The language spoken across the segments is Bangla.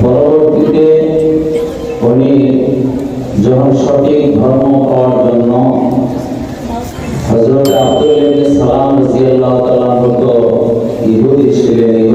পরবর্তীতে উনি যখন সঠিক ধর্ম পাওয়ার জন্য হযরত আব্দুল সালাম তো ইহুদি ছিলেন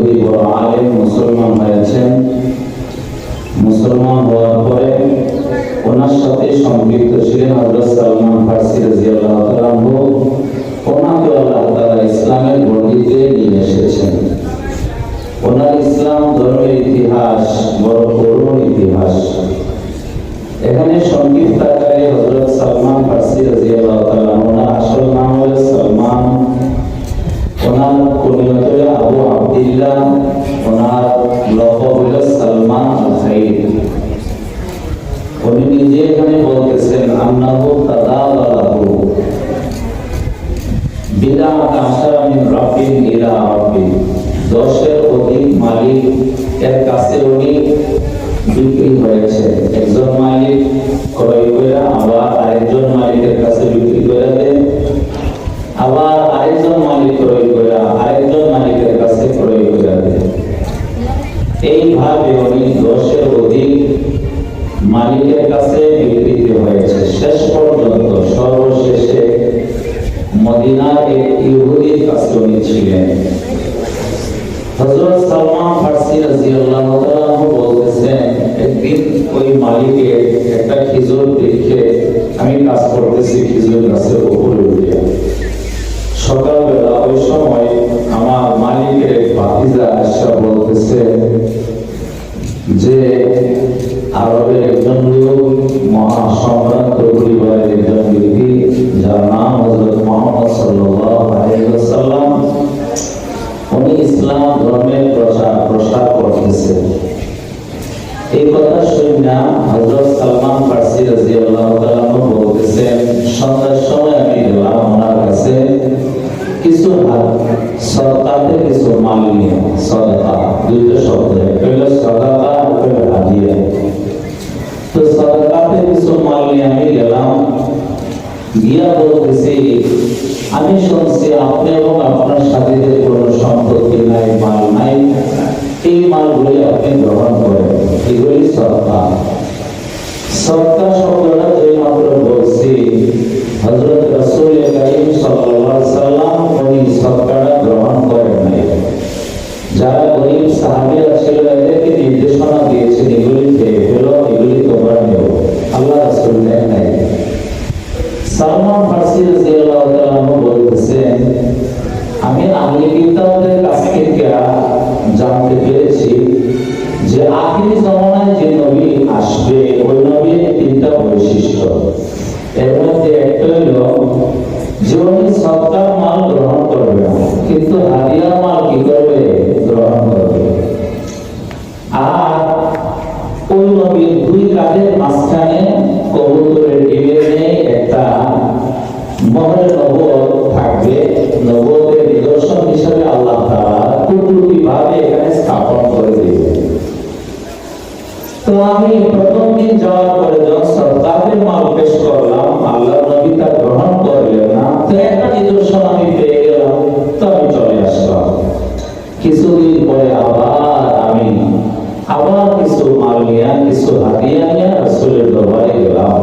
আব্দুল্লাহ ওনার লকব হলো সালমান উনি নিজে এখানে বলতেছেন হয়েছে। একজন মালিক ক্রয় করে আবার আরেকজন মালিকের কাছে বিক্রি করে আবার মালিকের কাছে বিক্রিত হয়েছে। শেষ পর্যন্ত সর্বশেষে মদিনার এক ইহুদির ছিলেন। হযরত সালমান ফারসি রাদিয়াল্লাহু তাআলা বলতেছেন, একদিন ওই মালিকের একটা খেজুর দেখে আমি কাজ করতেছি, খেজুর গাছের উপরে উঠে সকালবেলা ওই সময় আমার মালিকের ভাতিজা আসা বলতেছে যে আরবের একজন লোক মহা সম্রান্ত পরিবারের একজন ব্যক্তি যার নাম হযরত মুহাম্মদ ওয়াসাল্লাম, উনি ইসলাম ধর্মের প্রচার প্রসার করতেছে। এই কথা শুনে না হযরত সালমান ফারসি রাদিয়াল্লাহু তাআলা বলতেছেন, সন্ধ্যার সময় আমি গেলাম ওনার কাছে কিছু সদকাতে কিছু মাল নিয়ে সদকা দুইটা শব্দ গিয়া বলতেছি, আমি শুনছি আপনি এবং আপনার সাথীদের কোনো সম্পত্তি নাই, মাল নাই। এই মালগুলি আপনি গ্রহণ করেন। এগুলি সৎকা। সৎকা শব্দটা যে মাত্র বলছি, হযরত রাসূল করিম সাল্লাল্লাহু সাল্লাম উনি সৎকাটা গ্রহণ করেন নাই। যারা গরিব সাহাবীরা ছিল, এদেরকে নির্দেশনা দিয়েছেন, এগুলি সালমান ফার্সি রাদিয়াল্লাহু তাআলা আমি আহলে থেকে জানতে পেরেছি যে আখিরি জামানায় যে নবী আসবে, ওই নবীর তিনটা বৈশিষ্ট্য। এর মধ্যে একটা হলো যে উনি সৎকার মাল গ্রহণ করবে কিন্তু হাদিয়া মাল কি করবে কিছুদিন পরে আবার আমি আবার কিছু মাল নিয়ে, কিছু হাদিয়া নিয়ে রাসূলের দরবারে গেলাম।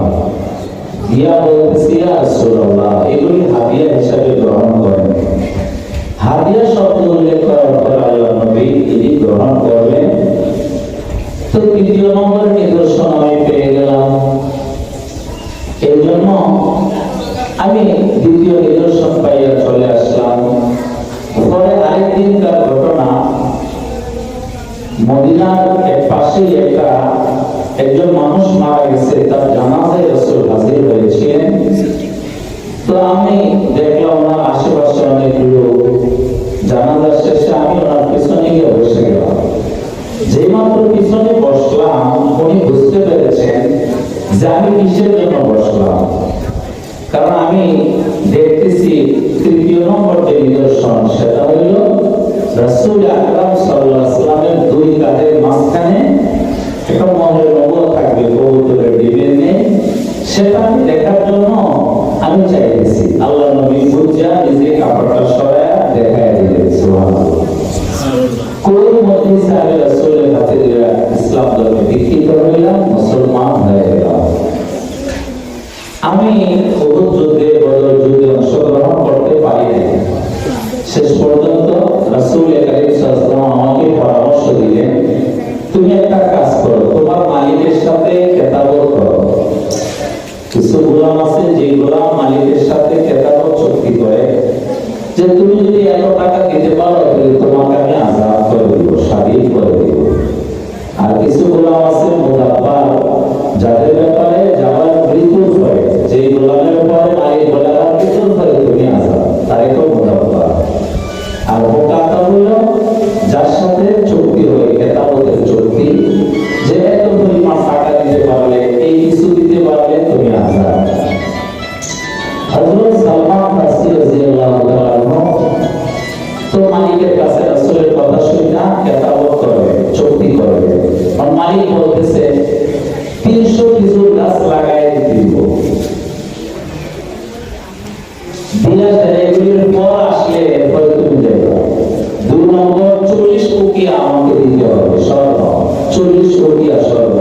দিয়া বলতেছি রাসূলুল্লাহ, এগুলি হাদিয়া হিসাবে গ্রহণ করেন হাদিয়া শব্দ উল্লেখ করার পর আল্লাহ নবী এটি গ্রহণ করলেন। তো তৃতীয় নম্বর নিদর্শন আমি পেয়ে গেলাম। এই জন্য আমি দ্বিতীয় নিদর্শন পাইয়া চলে আসলাম। পরে আরেকদিনকার ঘটনা। মদিনার এক পাশেই একটা একজন মানুষ মারা গেছে, তার জানাজায় রসুল হাজির হয়েছিলেন। তো আমি দেখলাম ওনার আশেপাশে অনেক লোক। জানাজার শেষে আমি ওনার পিছনে গিয়ে বসে গেলাম। যে মাত্র পিছনে বসলাম, উনি বুঝতে পেরেছেন যে আমি কিসের জন্য বসলাম। কারণ আমি দেখতেছি তৃতীয় নম্বর যে নিদর্শন, সেটা হইল রাসুল আকরাম সাল্লামের দুই কাঁধের মাঝখানে একটা মনের নগর থাকবে, কবুতরের ডিমের নেই। সেটা আমি দেখার জন্য আমি চাইতেছি। আল্লাহ নবী বুঝা নিজে কাপড়টা সরায়া দেখায় দিলেন কোন মধ্যে ইসলামের রাসুলের হাতে ইসলাম ধর্মে বিকৃত হইলাম, মুসলমান হয়ে আমি উহুদ যুদ্ধে বদর যুদ্ধে অংশগ্রহণ করতে পারি নাই। শেষ পর্যন্ত রাসূল করিম সাল্লাল্লাহু আমাকে পরামর্শ দিলেন, তুমি একটা কাজ করো, তোমার মালিকের সাথে কেতাবত করো। কিছু গোলাম আছে, যে গোলাম মালিকের সাথে কেতাবত চুক্তি করে যে, তুমি যদি এত টাকা দিতে পারো, তাহলে তোমাকে আমি আজাদ করে দিব, স্বাধীন করে দিব। আর কিছু গোলাম আছে উকিয়া আমাকে দিতে হবে স্বর্ণ চল্লিশ উকিয়া স্বর্ণ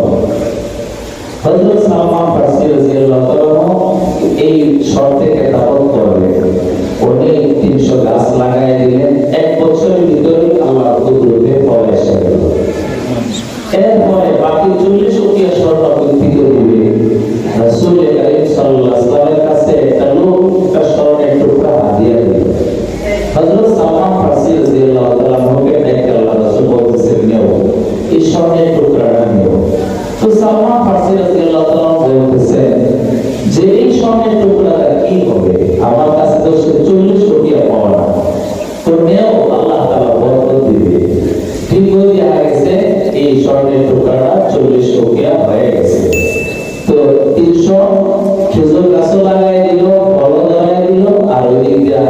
হযরত সালমান ফারসি রাদিয়াল্লাহু এই শর্তে কেতাবত করবে উনি 300 গাছ লাগাই দিলেন। এক বছরের ভিতরে আল্লাহ কুদরতে ফল এসে গেল। এরপরে বাকি চল্লিশ উকিয়া স্বর্ণ থেকে দিবে রাসূল করিম সাল্লাল্লাহু আলাইহি কাছে একটা লোক একটা স্বর্ণের টুকরা হাদিয়া দিল হযরত সালমান এই স্বর্ণের টুকরাটা নেও তো সালমান ফারসি রাদিয়াল্লাহু তাআলা যে এই স্বর্ণের টুকরাটা কি হবে? আমার কাছে তো সে চল্লিশ কোটি পাওয়া না। তো নেও, আল্লাহ তাআলা বরকত দিবে। ঠিক হয়ে দেখা এই স্বর্ণের টুকরাটা চল্লিশ কোটিয়া হয়ে গেছে। তো তিনশো খেজুর গাছও লাগাই দিল, ফলও লাগাই দিল, আর ওই দিক দিয়া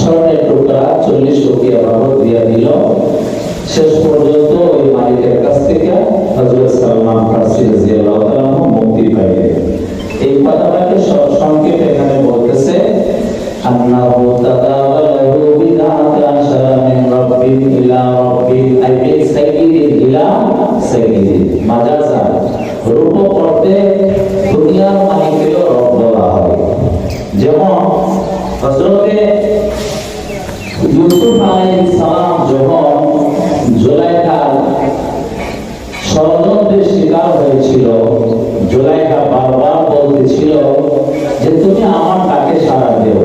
স্বর্ণের টুকরা চল্লিশ কোটিয়া বাবদ দিয়া দিল। শেষ পর্যন্ত ওই মালিকের কাছ থেকে হজরত সালমান ফার্সি রাদিয়াল্লাহু মুক্তি পাইলেন। এই কথাটাকে সংক্ষেপে এখানে বলতেছে, আন্নাহু তাদাওয়ালাহু বিদাআত আশারা মিন রাব্বিন ইলা রাব্বিন, আই সাইয়্যিদিন ইলা জুলাইখা বারবার বলতেছিল যে তুমি আমার ডাকে সাড়া দেও?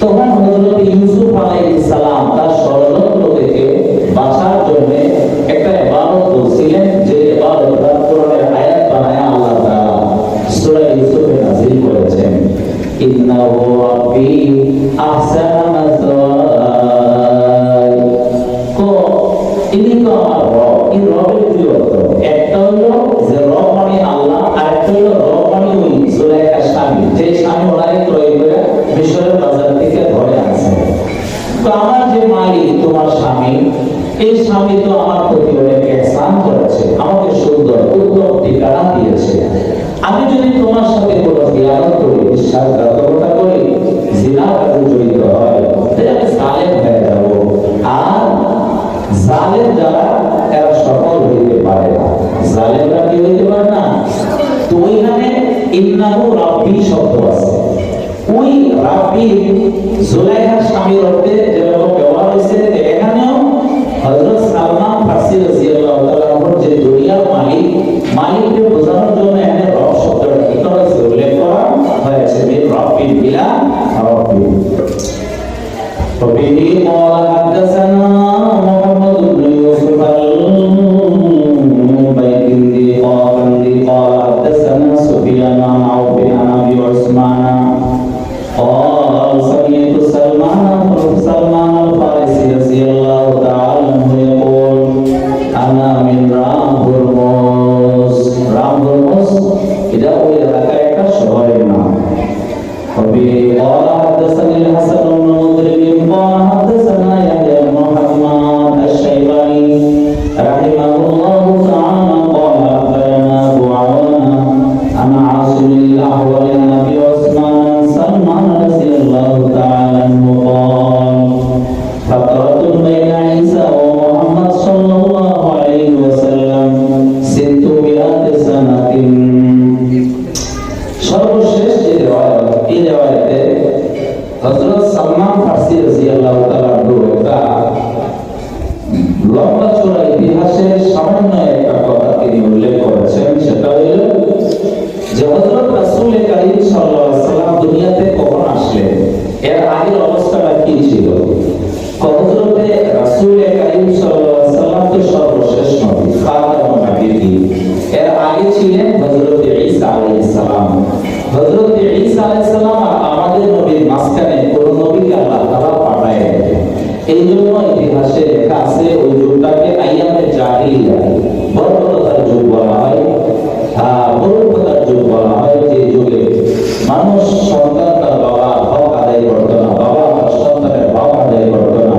তখন হযরত ইউসুফ আলাইহিস সালাম তার ষড়যন্ত্র থেকে বাঁচার জন্য একটা ইবাদত বলছিলেন যে ইবাদতটা কোরআনের আয়াত বানায় আল্লাহ তাআলা সূরা ইউসুফে নাযিল করেছেন। ইন্নাহু রাব্বি আহসানা মাসওয়াই তো ইনি তো যে মালিক তোমার স্বামী, এই স্বামী তো আমার প্রতি অনেক এহসান করেছে, আমাকে সুন্দর, উত্তম ঠিকানা দিয়েছে। আমি যদি তোমার সাথে কোনো খিয়ানত করি বিশ্বাসঘাতকতা করি জড়িত হয়, তাহলে আমি সালেম হয়ে যাব। আর যারা এরা সফল হইতে পারে না। জালেমরা কি হইতে পারে না? তো ওইখানে ইন্নাহু রাব্বি শব্দ আছে। ওই রাব্বি জুলাইখার স্বামীর অর্থে যেরকম হয়েছে এখানেও হযরত সালমান ফারসি রাদিয়াল্লাহু তাআলা আনহু যে দুনিয়ার মালিক মালিককে বোঝানোর জন্য এখানে রব শব্দটা কি করা হয়েছে উল্লেখ করা হয়েছে মিন রাব্বিল বিলা রাব্বি وبه قال حدثنا এই ইতিহাসে লেখা আছে, ওই যুগটাকে আইয়ামে জাহিলিয়া বর্বরতার যুগ বলা হয়। হ্যাঁ, বর্বরতার যুগ বলা হয় যে যুগে মানুষ সন্তান তার বাবা, হক আদায় করতো না, বাবা সন্তানের হক আদায় করতো না।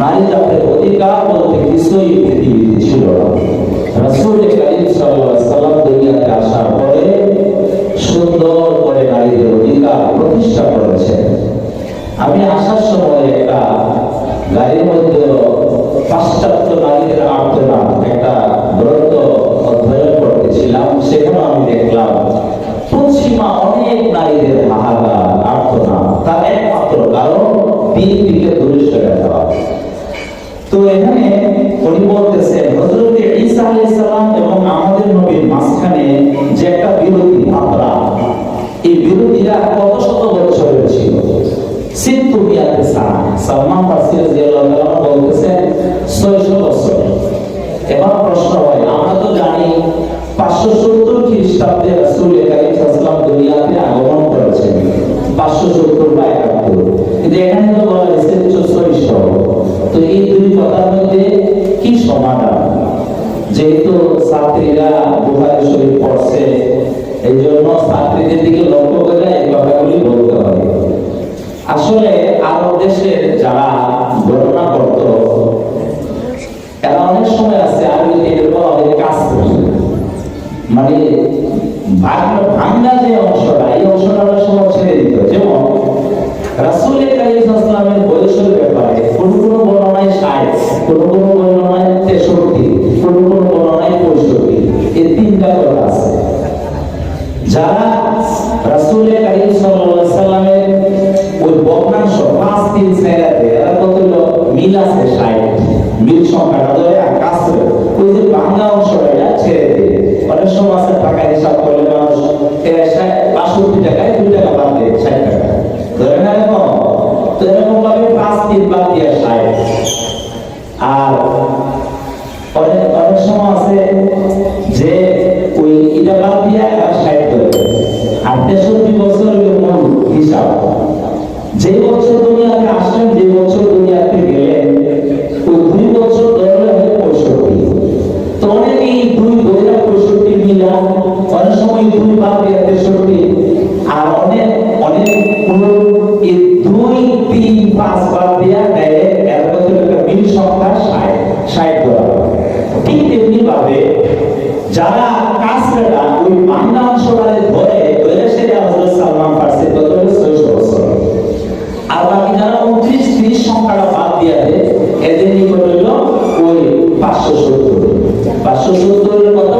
নারী জাতের অধিকার বলতে কিছুই পৃথিবীতে ছিল না। রাসুল কারিম সাল্লাল্লাহু গাড়ির মধ্যে পাশ্চাত্য নারীদের আর্তনাদ, একটা গ্রন্থ অধ্যয়ন করতেছিলাম সেখানে আমি দেখলাম পশ্চিমা অনেক নারীদের হাহাকার আর্তনাদ তার একমাত্র কারণ তিন দিকে দূরে তো এখানে উনি বলতেছেন হজরত ঈসা আলাইহিস সালাম এবং আমাদের নবীর মাঝখানে যে একটা বিরোধী ভাবরা এই বিরোধীরা কত শত বছরের ছিল? সিদ্ধ মিয়াতে সামা a সংখ্যাটা বাদ দিয়া দেয় এদের নিকট হইল ওই পাঁচশো সত্তর। পাঁচশো সত্তরের কথা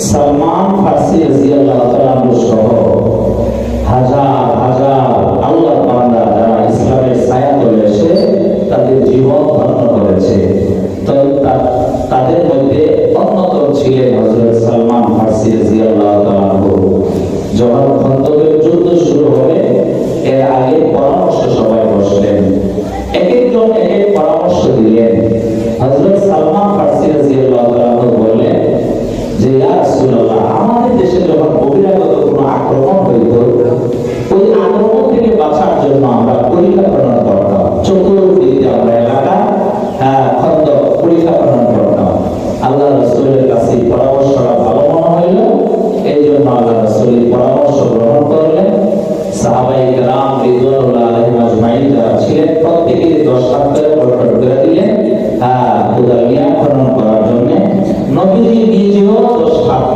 Salmo দেশে যখন বহিরাগত কোনো আক্রমণ হইত, ওই আক্রমণ থেকে বাঁচার জন্য আমরা পরিকল্পনা করতাম। চতুর্দিকে আমরা এলাকা হ্যাঁ খন্দ পরিকল্পনা করতাম। আল্লাহ রসুলের কাছে পরামর্শটা ভালো মনে হইল। এই জন্য আল্লাহ রসুল পরামর্শ গ্রহণ করলেন। সাহাবাই রাম রিজুল্লাহ আলহিম যারা ছিলেন প্রত্যেকে দশ লাখ করে দিলেন। হ্যাঁ খনন করার জন্য। নবীজি